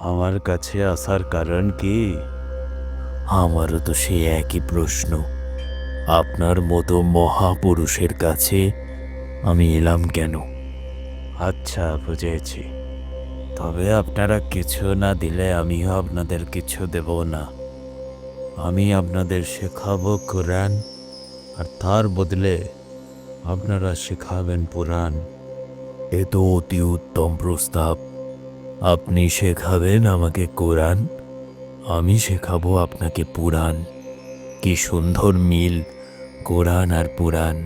আমার কাছে আসার কারণ কি? আমারও তো সেই একই প্রশ্ন। আপনার মতো মহাপুরুষের কাছে আমি এলাম কেন? আচ্ছা বুঝেছি। তবে আপনারা কিছু না দিলে আমিও আপনাদের কিছু দেব না। আমি আপনাদের শেখাবো কোরআন আর তার বদলে আপনারা শেখাবেন পুরাণ। এ তো অতি উত্তম প্রস্তাব। আপনি শেখাবেন আমাকে কোরআন আমি শেখাবো আপনাকে পুরাণ। কি সুন্দর মিল কোরআন আর পুরাণ।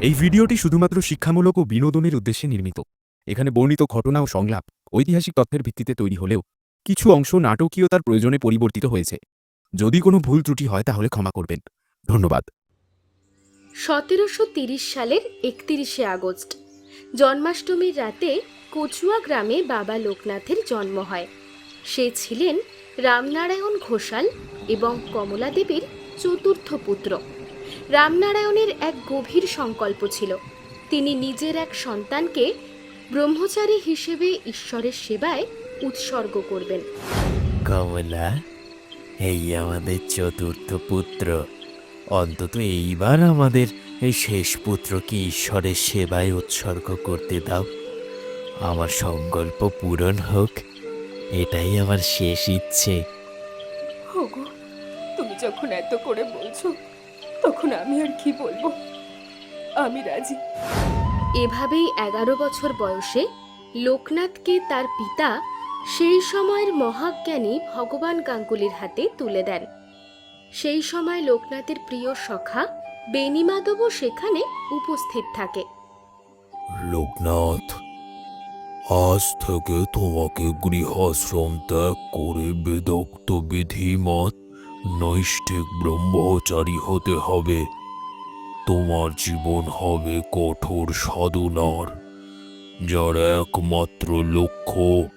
এই ভিডিওটি শুধুমাত্র শিক্ষামূলক ও বিনোদনের উদ্দেশ্যে নির্মিত। এখানে বর্ণিত ঘটনা ও সংলাপ ঐতিহাসিক তথ্যের ভিত্তিতে তৈরি হলেও কিছু অংশ নাটকীয়তার প্রয়োজনে পরিবর্তিত হয়েছে। যদি কোনো ভুল ত্রুটি হয় তাহলে ক্ষমা করবেন। ধন্যবাদ। সতেরোশো তিরিশ সালের একত্রিশে আগস্ট। জন্মাষ্টমীর রাতে কচুয়া গ্রামে বাবা লোকনাথের জন্ম হয়। সে ছিলেন রামনারায়ণ ঘোষাল এবং কমলা দেবীর চতুর্থ পুত্র। রামনারায়ণের এক গভীর সংকল্প ছিল। তিনি নিজের এক সন্তানকে ব্রহ্মচারী হিসেবে ঈশ্বরের সেবায় উৎসর্গ করবেন। কমলা, এই আমাদের চতুর্থ পুত্র। অন্তত এইবার আমাদের এই শেষ পুত্রকে ঈশ্বরের সেবায় উৎসর্গ করতে দাও। আমার সংকল্প পূরণ হোক এটাই আমার শেষ ইচ্ছে। ওগো তুমি যখন এত করে বলছো তখন আমি আর কি বলব? আমি রাজি। এভাবেই এগারো বছর বয়সে লোকনাথকে তার পিতা সেই সময়ের মহাজ্ঞানী ভগবান গাঙ্গুলির হাতে তুলে দেন। সেই সময় লোকনাথের প্রিয় সখা বেনিমাধবও সেখানে উপস্থিত থাকে। লোকনাথ, আজ থেকে তোমাকে গৃহাশ্রম ত্যাগ করে বেদক্ত বিধিমত, নৈষ্ঠিক ব্রহ্মচারী হতে হবে। তোমার জীবন হবে কঠোর সাধনার, যার একমাত্র লক্ষ্য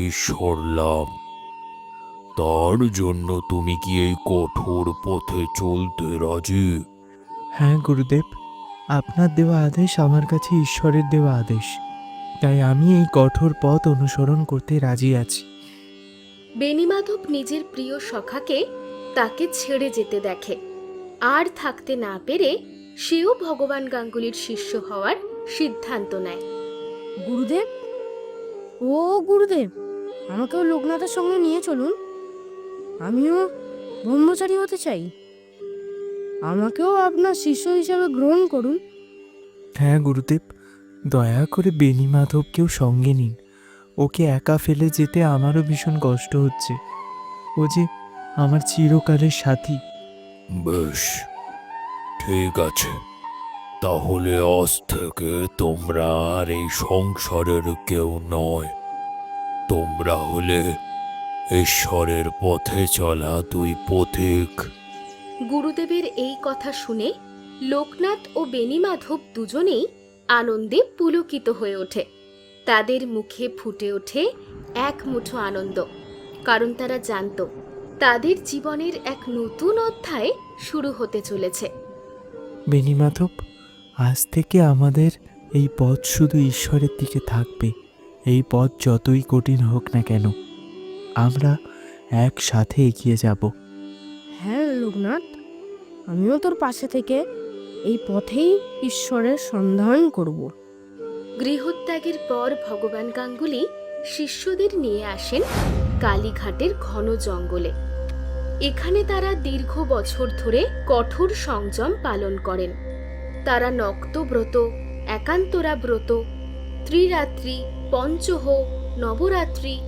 ঈশ্বর লাভ। তার জন্য তুমি কি এই কঠোর পথে চলতে রাজি? হ্যাঁ গুরুদেব। আপনার দেওয়া আদেশ আমার কাছে ঈশ্বরের দেওয়া আদেশ। তাই আমি এই কঠোর পথ অনুসরণ করতে রাজি আছি। বেনিমাধব নিজের প্রিয় সখাকে তাকে ছেড়ে যেতে দেখে। আর থাকতে না পেরে সেও ভগবান গাঙ্গুলির শিষ্য হওয়ার সিদ্ধান্ত নেয়। গুরুদেব? ও গুরুদেব আমাকেও লোকনাথের সঙ্গে নিয়ে চলুন। আমিও ব্রহ্মচারী হতে চাই। আমাকেও আপনার শিষ্য হিসাবে গ্রহণ করুন। হ্যাঁ গুরুদেব। দয়া করে বেনি মাধবকেও সঙ্গে নিন। ওকে একা ফেলে যেতে আমারও ভীষণ কষ্ট হচ্ছে। ও যে আমার চিরকালের সাথী। বেশ ঠিক আছে। তাহলে আজ থেকে তোমরা আর এই সংসারের কেউ নয়। তোমরা হলে ঈশ্বরের পথে চলা দুই পথিক। গুরুদেবের এই কথা শুনে লোকনাথ ও বেনিমাধব দুজনেই আনন্দে পুলকিত হয়ে ওঠে। তাদের মুখে ফুটে ওঠে এক মুঠো আনন্দ কারণ তারা জানত তাদের জীবনের এক নতুন অধ্যায় শুরু হতে চলেছে। বেনি মাধব আজ থেকে আমাদের এই পথ শুধু ঈশ্বরের দিকে থাকবে। এই পথ যতই কঠিন হোক না কেন আমরা একসাথে এগিয়ে যাব। হ্যাঁ লোকনাথ আমিও তোর পাশে থেকে এই পথেই ঈশ্বরের সন্ধান করব। গৃহত্যাগের পর ভগবান গাঙ্গুলি শিষ্যদের নিয়ে আসেন কালীঘাটের ঘন জঙ্গলে। এখানে তারা দীর্ঘ বছর ধরে কঠোর সংযম পালন করেন। তারা নক্তব্রত একান্তরা ব্রত ত্রিরাত্রি পঞ্চহ নবরাত্রি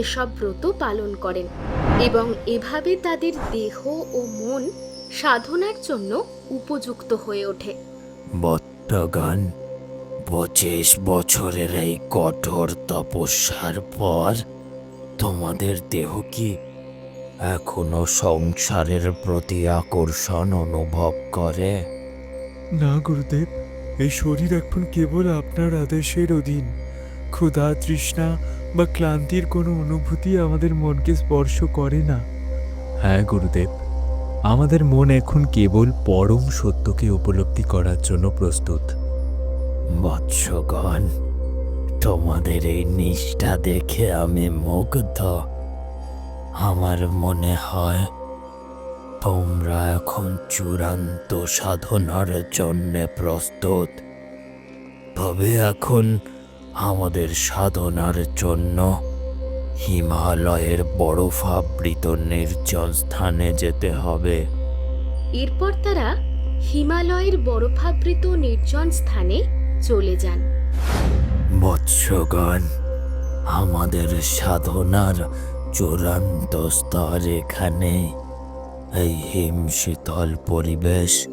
এসব ব্রত পালন করেন এবং এভাবে তাদের দেহ ও মন সাধনার জন্য উপযুক্ত হয়ে ওঠে। বত্তগান পঁচিশ বছরের এই কঠোর তপস্যার পর তোমাদের দেহ কি এখনও সংসারের প্রতি আকর্ষণ অনুভব করে? না গুরুদেব এই শরীর এখন কেবল আপনার আদেশের অধীন। ক্ষুধা তৃষ্ণা বা ক্লান্তির কোনো অনুভূতি আমাদের মনকে স্পর্শ করে না। হ্যাঁ গুরুদেব। আমাদের মন এখন কেবল পরম সত্যকে উপলব্ধি করার জন্য প্রস্তুত। মৎস্যগণ তোমাদের এই নিষ্ঠা দেখে আমি মুগ্ধ। আমার মনে হয় তোমরা এখন চূড়ান্ত সাধনার জন্য প্রস্তুত। তবে এখন আমাদের সাধনার জন্য হিমালয়ের বরফ বরফাবৃত নির্জন স্থানে যেতে হবে। এরপর তারা হিমালয়ের বরফাবৃত নির্জন স্থানে চলে যান। বৎসগণ আমাদের সাধনার চূড়ান্ত স্তর এখানে। এই হিম শীতল পরিবেশ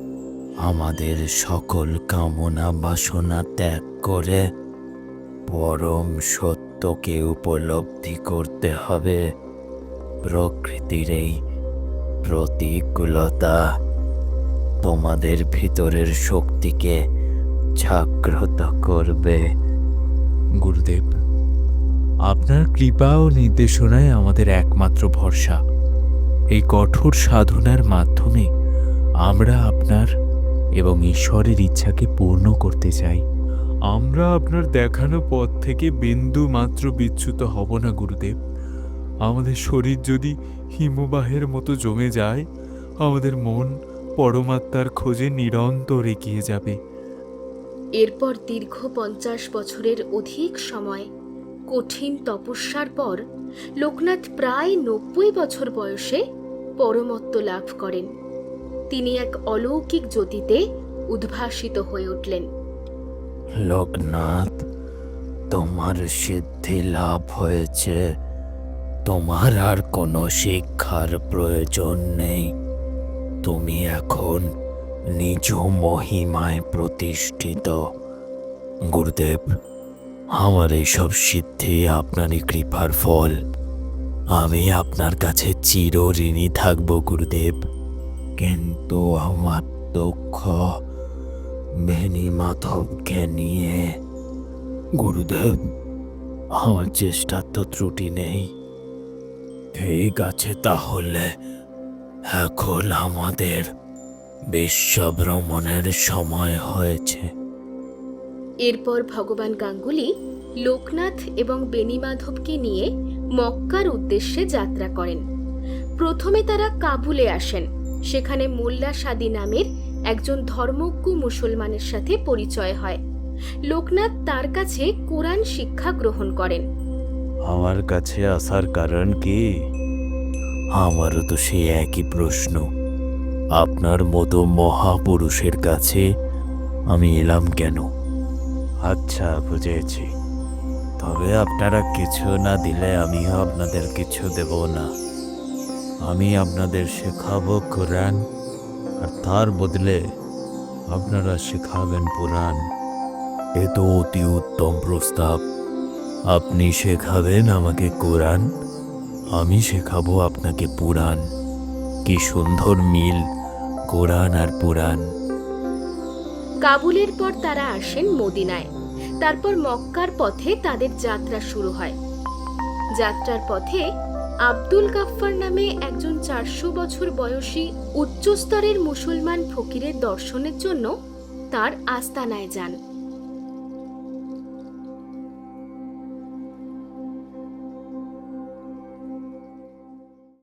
আমাদের সকল কামনা বাসনা ত্যাগ করে পরম সত্যকে উপলব্ধি করতে হবে। প্রকৃতির এই প্রতিকূলতা তোমাদের ভিতরের শক্তিকে জাগ্রত করবে। গুরুদেব, আপনার কৃপা ও নির্দেশনায় আমাদের একমাত্র ভরসা। এই কঠোর সাধনার মাধ্যমে আমরা আপনার এবং ঈশ্বরের ইচ্ছাকে পূর্ণ করতে চাই। আমরা আপনার দেখানো পথ থেকে বিন্দু মাত্র বিচ্যুত হব না, গুরুদেব। আমাদের শরীর যদি হিমবাহের মতো জমে যায়, আমাদের মন পরমাত্মার খোঁজে নিরন্তর এগিয়ে যাবে। এরপর দীর্ঘ পঞ্চাশ বছরের অধিক সময়, কঠিন তপস্যার পর লোকনাথ প্রায় নব্বই বছর বয়সে পরমত্ব লাভ করেন। তিনি এক অলৌকিক জ্যোতিতে উদ্ভাসিত হয়ে উঠলেন। লোকনাথ, তোমার সিদ্ধি লাভ হয়েছে। তোমার আর কোনো শিক্ষার প্রয়োজন নেই। তুমি এখন নিজ মহিমায় প্রতিষ্ঠিত। গুরুদেব, আমার এইসব সিদ্ধি আপনারই কৃপার ফল। আমি আপনার কাছে চির ঋণী থাকব, গুরুদেব। কিন্তু আমার দুঃখ বেনি মাধবকে নিয়ে। গুরুদেব, আমার চেষ্টার তো ত্রুটি নেই। ঠিক আছে তাহলে, এখন আমাদের বিশ্ব ভ্রমণের সময় হয়েছে। এরপর ভগবান গাঙ্গুলি লোকনাথ এবং বেনিমাধবকে নিয়ে মক্কার উদ্দেশ্যে যাত্রা করেন। প্রথমে তারা কাবুলে আসেন, সেখানে মোল্লা সাদি নামের একজন ধর্মজ্ঞ মুসলমানের সাথে পরিচয় হয়। লোকনাথ তার কাছে কোরআন শিক্ষা গ্রহণ করেন। আমার কাছে আসার কারণ কি? আমারও তো সেই একই প্রশ্ন। আপনার মতো মহাপুরুষের কাছে আমি এলাম কেন? আচ্ছা বুঝেছি। তবে আপনারা কিছু না দিলে আমিও আপনাদের কিছু দেব না। আমি আপনাদের শেখাবো কোরআন আর তার বদলে আপনারা শেখাবেন পুরাণ। এ তো অতি উত্তম প্রস্তাব। আপনি শেখাবেন আমাকে কোরআন, আমি শেখাবো আপনাকে পুরাণ। কি সুন্দর মিল কোরআন আর পুরাণ। কাবুলের পর তারা আসেন মদিনায়। তারপর মক্কার পথে তাদের যাত্রা শুরু হয়। যাত্রার পথে আব্দুল গাফফার নামে একজন চারশো বছর বয়সী উচ্চস্তরের মুসলমান ফকিরের দর্শনের জন্য তার আস্তানায় যান।